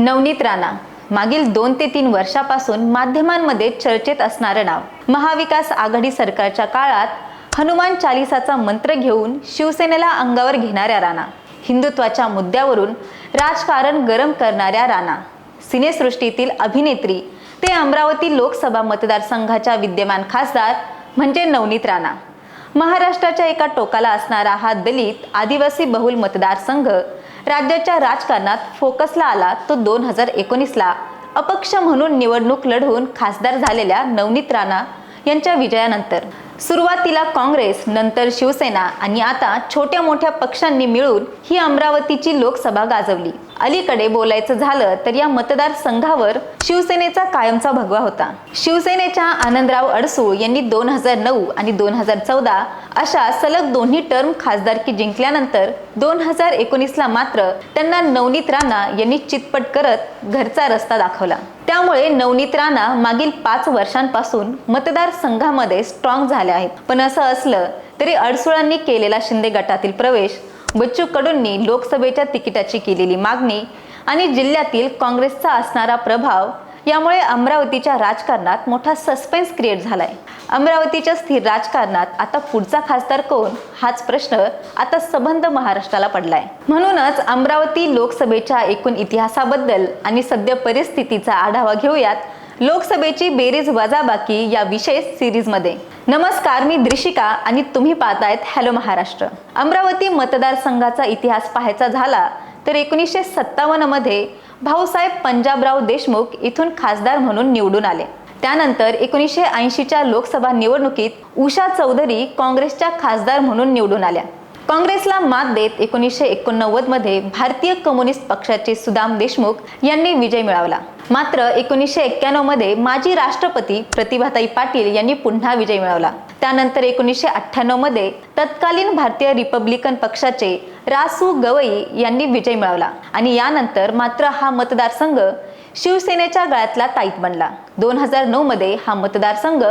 नवनीत राणा मागील दोन ते तीन वर्षापासून माध्यमांमध्ये चर्चेत असणारं नाव. महाविकास आघाडी सरकारच्या काळात हनुमान चालिसाचा मंत्र घेऊन शिवसेनेला अंगावर घेणाऱ्या राणा हिंदुत्वाच्या मुद्द्यावरून राजकारण गरम करणाऱ्या राणा सिनेसृष्टीतील अभिनेत्री ते अमरावती लोकसभा मतदारसंघाच्या विद्यमान खासदार म्हणजे नवनीत राणा. महाराष्ट्राच्या एका टोकाला असणारा हा दलित आदिवासी बहुल मतदारसंघ राज्याच्या राजकारणात फोकसला आला तो दोन हजार एकोणीसला. अपक्ष म्हणून निवडणूक लढवून खासदार झालेल्या नवनीत राणा यांच्या विजयानंतर. सुरुवातीला काँग्रेस नंतर शिवसेना आणि आता छोट्या मोठ्या पक्षांनी मिळून ही अमरावतीची लोकसभा गाजवली. अलीकडे बोलायचं झालं तर या मतदारसंघावर शिवसेनेचा कायमचा भगवा होता. शिवसेनेच्या आनंदराव अडसूळ यांनी दोन हजार नऊ आणि दोन हजार चौदा अशा सलग दोन्ही टर्म खासदारकी जिंकल्यानंतर दोन हजार एकोणीसला मात्र त्यांना नवनीत राणा यांनी चितपट करत घरचा रस्ता दाखवला. त्यामुळे नवनीत राणा मागील पाच वर्षांपासून मतदारसंघामध्ये स्ट्रॉंग झाले आहेत. पण असं असलं तरी अडसुळांनी केलेला शिंदे गटातील प्रवेश बच्चू कडूंनी लोकसभेच्या तिकिटाची केलेली मागणी आणि जिल्ह्यातील काँग्रेसचा असणारा प्रभाव यामुळे अमरावतीच्या राजकारणात मोठा सस्पेन्स क्रिएट झालाय. अमरावतीच्या स्थिर राजकारणात आता पुढचा खासदार कोण? हाच प्रश्न आता सबंध महाराष्ट्राला पडलाय. म्हणूनच अमरावती लोकसभेच्या एकूण इतिहासाबद्दल आणि सद्य परिस्थितीचा आढावा घेऊयात. लोकसभेची बेरीज वजाबाकी या विशेष सिरीजमध्ये. नमस्कार मी द्रिशिका आणि तुम्ही पाहतायत हॅलो महाराष्ट्र. अमरावती मतदारसंघाचा इतिहास पाहायचा झाला तर एकोणीसशे सत्तावन्नमध्ये भाऊसाहेब पंजाबराव देशमुख इथून खासदार म्हणून निवडून आले. त्यानंतर एकोणीसशे ऐंशीच्या लोकसभा निवडणुकीत उषा चौधरी काँग्रेसच्या खासदार म्हणून निवडून आल्या. काँग्रेसला मात देत एकोणीसशे एकोणनव्वदमध्ये भारतीय कम्युनिस्ट पक्षाचे सुदाम देशमुख यांनी विजय मिळवला. मात्र एकोणीसशे एक्क्याण्णवमध्ये माजी राष्ट्रपती प्रतिभाताई पाटील यांनी पुन्हा विजय मिळवला. त्यानंतर एकोणीसशे अठ्ठ्याण्णवमध्ये तत्कालीन भारतीय रिपब्लिकन पक्षाचे रासू गवई यांनी विजय मिळवला. आणि यानंतर मात्र हा मतदारसंघ शिवसेनेच्या गळ्यातला ताईत बनला. दोन हजार नऊ मध्ये हा मतदारसंघ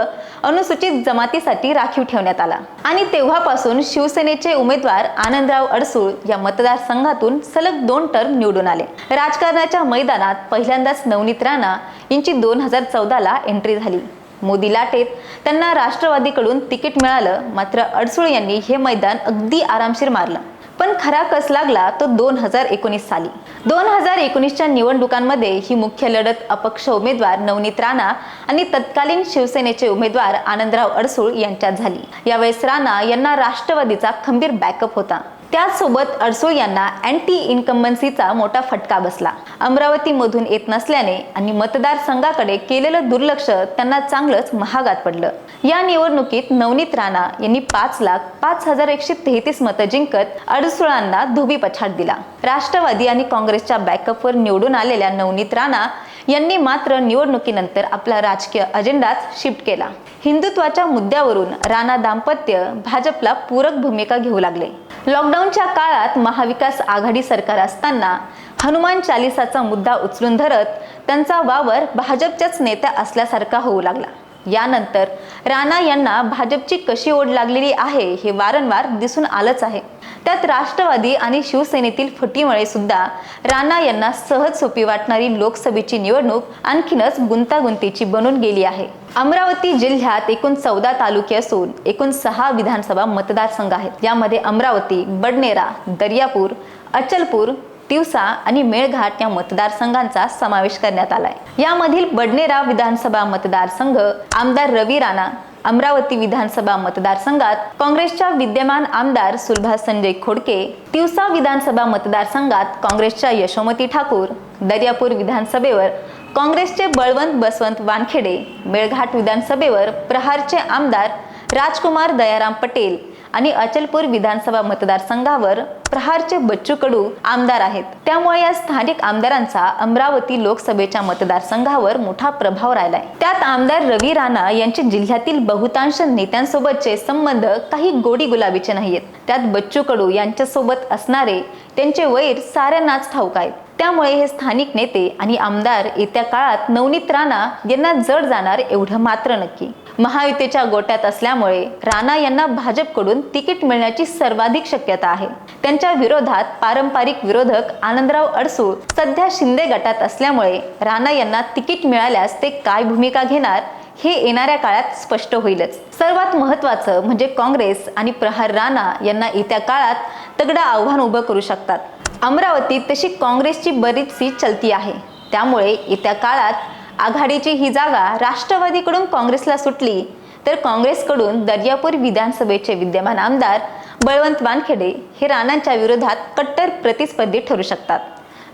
अनुसूचित जमातीसाठी राखीव ठेवण्यात आला. आणि तेव्हापासून शिवसेनेचे उमेदवार आनंदराव अडसूळ या मतदारसंघातून सलग दोन टर्म निवडून आले. राजकारणाच्या मैदानात पहिल्यांदाच नवनीत राणा यांची दोन हजार चौदाला एंट्री झाली. मोदी लाटेत त्यांना राष्ट्रवादीकडून तिकीट मिळालं मात्र अडसूळ यांनी हे मैदान अगदी आरामशीर मारलं. पण खरा कस लागला तो दोन हजार एकोणीस साली. दोन हजार एकोणीसच्या निवडणुकांमध्ये ही मुख्य लढत अपक्ष उमेदवार नवनीत राणा आणि तत्कालीन शिवसेनेचे उमेदवार आनंदराव अडसूळ यांच्यात झाली. यावेळेस राणा यांना राष्ट्रवादीचा खंबीर बॅकअप होता. त्याचसोबत अडसूळ यांना अँटी इन्कम्बन्सीचा मोठा फटका बसला. अमरावतीमधून येत नसल्याने आणि मतदारसंघाकडे केलेलं दुर्लक्ष त्यांना चांगलंच महागात पडलं. या निवडणुकीत नवनीत राणा यांनी पाच लाख पाच हजार एकशे तेहतीस मतं जिंकत अडसुळांना धोबी पछाड दिला. राष्ट्रवादी आणि काँग्रेसच्या बॅकअपवर निवडून आलेल्या नवनीत राणा यांनी मात्र निवडणुकीनंतर आपला राजकीय अजेंडाच शिफ्ट केला. हिंदुत्वाच्या मुद्द्यावरून राणा दाम्पत्य भाजपला पूरक भूमिका घेऊ लागले. लॉकडाऊनच्या काळात महाविकास आघाडी सरकार असताना हनुमान चालिसाचा मुद्दा उचलून धरत त्यांचा वावर भाजपच्याच नेत्या असल्यासारखा होऊ लागला. यानंतर राणा यांना भाजपची कशी ओढ लागलेली आहे हे वारंवार दिसून आलंच आहे. त्यात राष्ट्रवादी आणि शिवसेनेतील फुटीमुळे सुद्धा राणा यांना सहज सोपी वाटणारी लोकसभेची निवडणूक आणखीनच गुंतागुंतीची बनून गेली आहे. अमरावती जिल्ह्यात एकूण चौदा तालुके असून एकूण सहा विधानसभा मतदारसंघ आहेत. यामध्ये अमरावती बडनेरा दर्यापूर अचलपूर तिवसा आणि मेळघाट या मतदारसंघांचा समावेश करण्यात आलाय. यामधील बडनेरा विधानसभा मतदारसंघ आमदार रवी राणा अमरावती विधानसभा मतदारसंघात काँग्रेसच्या विद्यमान आमदार सुलभा संजय खोडके तिवसा विधानसभा मतदारसंघात काँग्रेसच्या यशोमती ठाकूर दर्यापूर विधानसभेवर काँग्रेसचे बळवंत बसवंत वानखेडे मेळघाट विधानसभेवर प्रहारचे आमदार राजकुमार दयाराम पटेल आणि अचलपूर विधानसभा मतदारसंघावर प्रहारचे बच्चू कडू आमदार आहेत. त्यामुळे या स्थानिक आमदारांचा अमरावती लोकसभेच्या मतदारसंघावर मोठा प्रभाव राहिलाय. त्यात आमदार रवी राणा यांचे जिल्ह्यातील बहुतांश नेत्यांसोबतचे संबंध काही गोडी गुलाबीचे नाहीयेत. त्यात बच्चू कडू यांच्यासोबत असणारे त्यांचे वैर साऱ्यांनाच ठाऊक आहेत. त्यामुळे हे स्थानिक नेते आणि आमदार येत्या काळात नवनीत राणा यांना जड जाणार एवढं मात्र नक्की. महायुतीच्या गोट्यात असल्यामुळे राणा यांना भाजपकडून तिकीट मिळण्याची सर्वाधिक शक्यता आहे. त्यांच्या विरोधात पारंपरिक विरोधक आनंदराव अडसूळ सध्या शिंदे गटात असल्यामुळे राणा यांना तिकीट मिळाल्यास ते काय भूमिका घेणार हे येणाऱ्या काळात स्पष्ट होईलच. सर्वात महत्त्वाचं म्हणजे काँग्रेस आणि प्रहार राणा यांना येत्या काळात तगडं आव्हान उभं करू शकतात. अमरावतीत तशी काँग्रेसची बरीचशी चलती आहे. त्यामुळे येत्या काळात आघाडीची ही जागा राष्ट्रवादीकडून काँग्रेसला सुटली तर काँग्रेसकडून दर्यापूर विधानसभेचे विद्यमान आमदार बळवंत वानखेडे हे राणांच्या विरोधात कट्टर प्रतिस्पर्धी ठरू शकतात.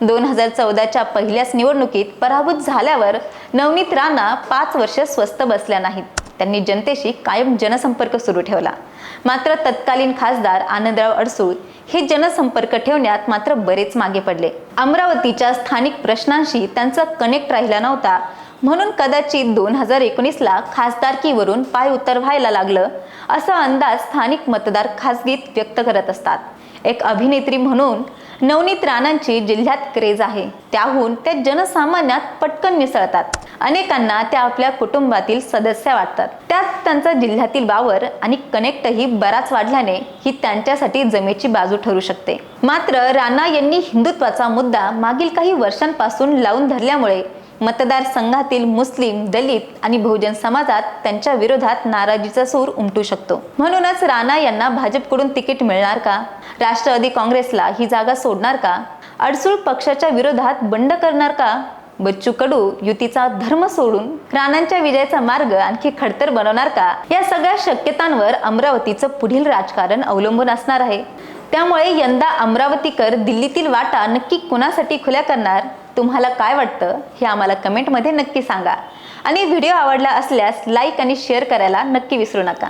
दोन हजार चौदाच्या पहिल्याच निवडणुकीत पराभूत झाल्यावर नवनीत राणा पाच वर्ष स्वस्त बसल्या नाहीत. त्यांनी जनतेशी कायम जनसंपर्क सुरू ठेवला. मात्र तत्कालीन खासदार आनंदराव अडसूळ हे जनसंपर्क ठेवण्यात मात्र बरेच मागे पडले. अमरावतीच्या स्थानिक प्रश्नांशी त्यांचा कनेक्ट राहिला नव्हता. म्हणून कदाचित दोन हजार एकोणीसला खासदारकीवरून पाय उतर व्हायला लागलं असा अंदाज स्थानिक मतदार खासगीत व्यक्त करत असतात. एक अभिनेत्री म्हणून नवनीत राणांची जिल्ह्यात क्रेज आहे. त्याहून त्या जनसामान्यात पटकन मिसळतात. अनेकांना त्या आपल्या कुटुंबातील सदस्य वाटतात. त्यात त्यांचा जिल्ह्यातील वावर आणि कनेक्टही बराच वाढल्याने ही त्यांच्यासाठी जमेची बाजू ठरू शकते. मात्र राणा यांनी हिंदुत्वाचा मुद्दा मागील काही वर्षांपासून लावून धरल्यामुळे मतदारसंघातील मुस्लिम दलित आणि बहुजन समाजात त्यांच्या विरोधात नाराजीचा सूर उमटू शकतो. म्हणूनच राणा यांना भाजपकडून तिकीट मिळणार का? राष्ट्रवादी काँग्रेसला ही जागा सोडणार का? अडसूळ पक्षाच्या विरोधात बंड करणार का? बच्चू कडू युतीचा धर्म सोडून राणांच्या विजयाचा मार्ग आणखी खडतर बनवणार का? या सगळ्या शक्यतांवर अमरावतीचं पुढील राजकारण अवलंबून असणार आहे. त्यामुळे यंदा अमरावतीकर दिल्लीतील वाटा नक्की कुणासाठी खुल्या करणार? तुम्हाला काय वाटतं हे आम्हाला कमेंटमध्ये नक्की सांगा. आणि व्हिडिओ आवडला असल्यास लाईक आणि शेअर करायला नक्की विसरू नका.